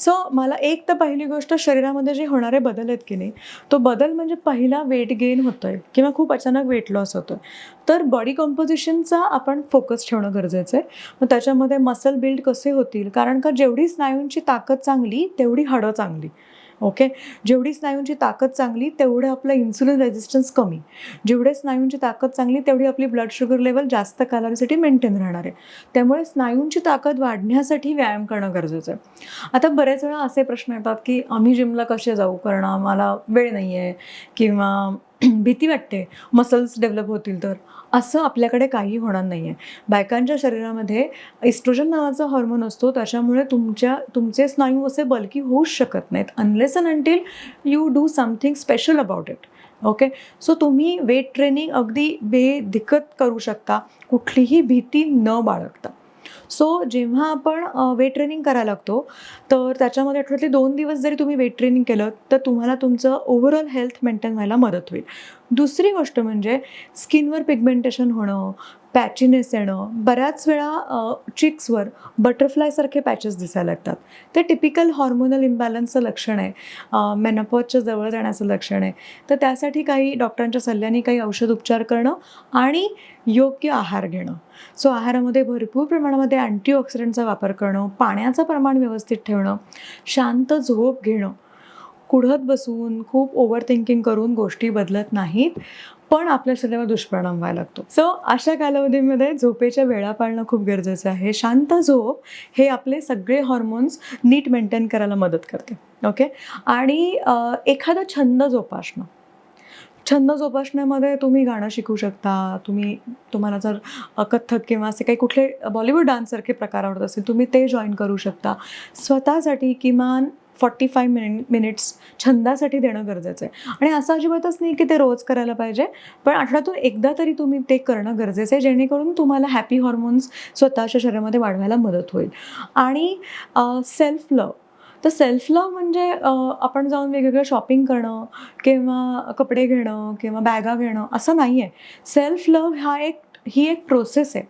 So मला एक तर पहिली गोष्ट शरीरामध्ये जे होणारे बदल आहेत की नाही तो बदल म्हणजे पहिला वेट गेन होतो आहे किंवा खूप अचानक वेट लॉस होतो आहे तर बॉडी कॉम्पोजिशनचा आपण फोकस ठेवणं गरजेचं आहे. मग त्याच्यामध्ये मसल बिल्ड कसे होतील? कारण का जेवढी स्नायूंची ताकद चांगली तेवढी हाडं चांगली. ओके? जेवढी स्नायूंची ताकद चांगली तेवढं आपलं इन्सुलिन रेझिस्टन्स कमी. जेवढे स्नायूंची ताकद चांगली तेवढी आपली ब्लड शुगर लेवल जास्त कालावधीसाठी मेंटेन राहणार आहे. त्यामुळे स्नायूंची ताकद वाढण्यासाठी व्यायाम करणं गरजेचं आहे. आता बरेच वेळा असे प्रश्न येतात की आम्ही जिमला कसे जाऊ? कारण आम्हाला वेळ नाही आहे किंवा भीती वाटते. मसल्स डेव्हलप होतील तर. असं आपल्याकडे काही होणार नाही आहे बायकांच्या शरीरामध्ये इस्ट्रोजन नावाचा हॉर्मोन असतो. त्याच्यामुळे तुमच्या तुमचे स्नायू असे बल्की होऊच शकत नाहीत. Unless and until you do something special about it okay so तुम्ही वेट ट्रेनिंग अगदी बेदिक्कत करू शकता. कुठलीही भीती न बाळगता. सो जेव्हा आपण वेट ट्रेनिंग करायला लागतो तर त्याच्यामध्ये आठवड्यातले दोन दिवस जरी तुम्ही वेट ट्रेनिंग केलं तर तुम्हाला तुमचं ओव्हरऑल हेल्थ मेंटेन व्हायला मदत होईल. दुसरी गोष्ट म्हणजे स्किनवर पिगमेंटेशन होणं पॅचिनेस येणं बऱ्याच वेळा चिक्सवर बटरफ्लायसारखे पॅचेस दिसायला लागतात. ते टिपिकल हॉर्मोनल इम्बॅलन्सचं लक्षण आहे. मेनोपॉजच्या जवळ जाण्याचं लक्षण आहे. तर त्यासाठी काही डॉक्टरांच्या सल्ल्याने काही औषध उपचार करणं आणि योग्य आहार घेणं. सो आहारामध्ये भरपूर प्रमाणामध्ये अँटीऑक्सिडंटचा वापर करणं पाण्याचं प्रमाण व्यवस्थित ठेवणं शांत झोप घेणं कुढत बसून खूप ओव्हर थिंकिंग करून गोष्टी बदलत नाहीत. पण आपल्या शरीरावर दुष्परिणाम व्हायला लागतो. सो अशा कालावधीमध्ये झोपेच्या वेळा पाळणं खूप गरजेचं आहे. शांत झोप हे आपले सगळे हॉर्मोन्स नीट मेंटेन करायला मदत करते. ओके आणि एखादं एखादा छंद जोपासणं. छंद जोपासण्यामध्ये तुम्ही गाणं शिकू शकता. तुम्ही तुम्हाला जर कथ्थक किंवा असे काही कुठले बॉलिवूड डान्ससारखे प्रकार आवडत असतील तुम्ही ते जॉईन करू शकता. स्वतःसाठी किमान फॉर्टी फाय मिनि मिनिट्स छंदासाठी देणं गरजेचं आहे. आणि असं अजिबातच नाही की ते रोज करायला पाहिजे पण आठवड्यातून एकदा तरी तुम्ही ते करणं गरजेचं आहे जेणेकरून तुम्हाला हॅपी हॉर्मोन्स स्वतःच्या शरीरामध्ये वाढवायला मदत होईल. आणि सेल्फ लव तर सेल्फ लव म्हणजे आपण जाऊन वेगवेगळं शॉपिंग करणं किंवा कपडे घेणं किंवा बॅगा घेणं असं नाही आहे सेल्फ लव हा एक ही एक प्रोसेस आहे.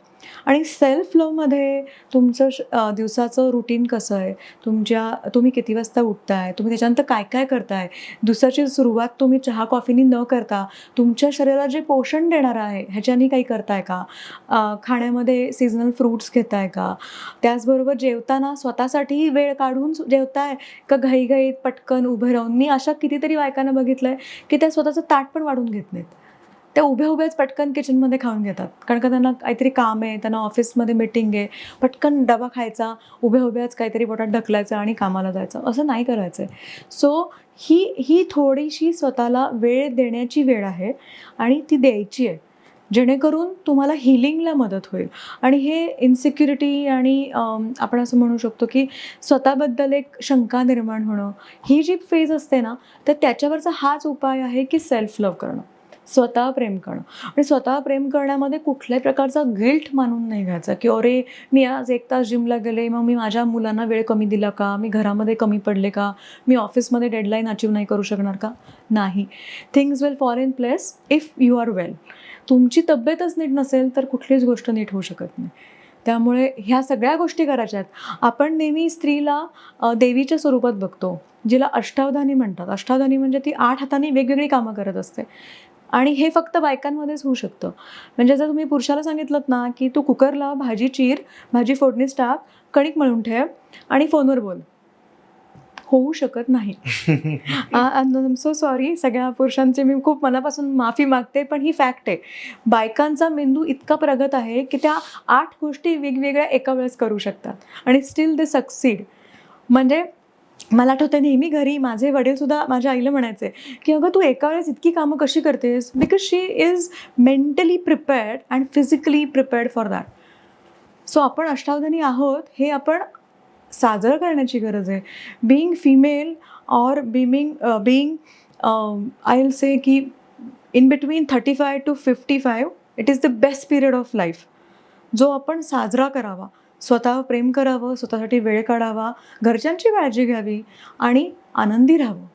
आणि सेल्फ लवमध्ये तुमचं दिवसाचं रुटीन कसं आहे? तुमच्या तुम्ही किती वाजता उठताय? तुम्ही त्याच्यानंतर काय काय करताय? दिवसाची सुरुवात तुम्ही चहा कॉफीनी न करता तुमच्या शरीराला जे पोषण देणारं आहे ह्याच्यानी काही करताय का? खाण्यामध्ये सीझनल फ्रूट्स घेताय का? त्याचबरोबर जेवताना स्वतःसाठी वेळ काढून जेवताय का घाईघाईत पटकन उभे राहून? मी अशा कितीतरी बायकांना बघितलं आहे की त्या स्वतःचं ताट पण वाढून घेत नाहीत. त्या उभ्या उभ्याच पटकन किचनमध्ये खाऊन घेतात. कारण का त्यांना काहीतरी काम आहे त्यांना ऑफिसमध्ये मिटिंग आहे पटकन डबा खायचा उभ्या उभ्याच काहीतरी पोटात ढकलायचं आणि कामाला जायचं. असं नाही करायचं आहे सो ही ही थोडीशी स्वतःला वेळ देण्याची वेळ आहे आणि ती द्यायची आहे. जेणेकरून तुम्हाला हिलिंगला मदत होईल. आणि हे इन्सिक्युरिटी आणि आपण असं म्हणू शकतो की स्वतःबद्दल एक शंका निर्माण होणं ही जी फेज असते ना तर त्याच्यावरचा हाच उपाय आहे की सेल्फ लव्ह करणं. स्वतः प्रेम करणं. आणि स्वतः प्रेम करण्यामध्ये कुठल्याही प्रकारचा गिल्ट मानून नाही घ्यायचा की अरे मी आज एक तास जिमला गेले मग मी माझ्या मुलांना वेळ कमी दिला का? मी घरामध्ये कमी पडले का? मी ऑफिसमध्ये डेडलाईन अचीव नाही करू शकणार का? नाही. Things will fall in place if you are well तुमची तब्येतच नीट नसेल तर कुठलीच गोष्ट नीट होऊ शकत नाही. त्यामुळे ह्या सगळ्या गोष्टी करायच्या आहेत. आपण नेहमी स्त्रीला देवीच्या स्वरूपात बघतो जिला अष्टावधानी म्हणतात. अष्टावधानी म्हणजे ती आठ हाताने वेगवेगळी कामं करत असते. आणि हे फक्त बायकांमध्येच होऊ शकतं. म्हणजे जर तुम्ही पुरुषाला सांगितलं ना की तू कुकरला भाजी चीर भाजी फोडणीस टाक कणिक मळून ठेव आणि फोनवर बोल. होऊ शकत नाही. सो सॉरी सगळ्या पुरुषांचे मी खूप मनापासून माफी मागते पण ही फॅक्ट आहे. बायकांचा मेंदू इतका प्रगत आहे की त्या आठ गोष्टी वेगवेगळ्या एका वेळेस करू शकतात. आणि स्टील दे सक्सीड म्हणजे मला आठवतं नेहमी घरी माझे वडील सुद्धा माझ्या आईला म्हणायचे की अगं तू एका वेळेस इतकी कामं कशी करतेस? Because she is mentally prepared and physically prepared for that so आपण अष्टावधानी आहोत हे आपण साजरं करण्याची गरज आहे. Being female or beaming being I will say की in between thirty five to fifty five it is the best period of life जो आपण साजरा करावा. स्वतः प्रेम करावं स्वतःसाठी वेळ काढावा घरच्यांची काळजी घ्यावी आणि आनंदी राहावं.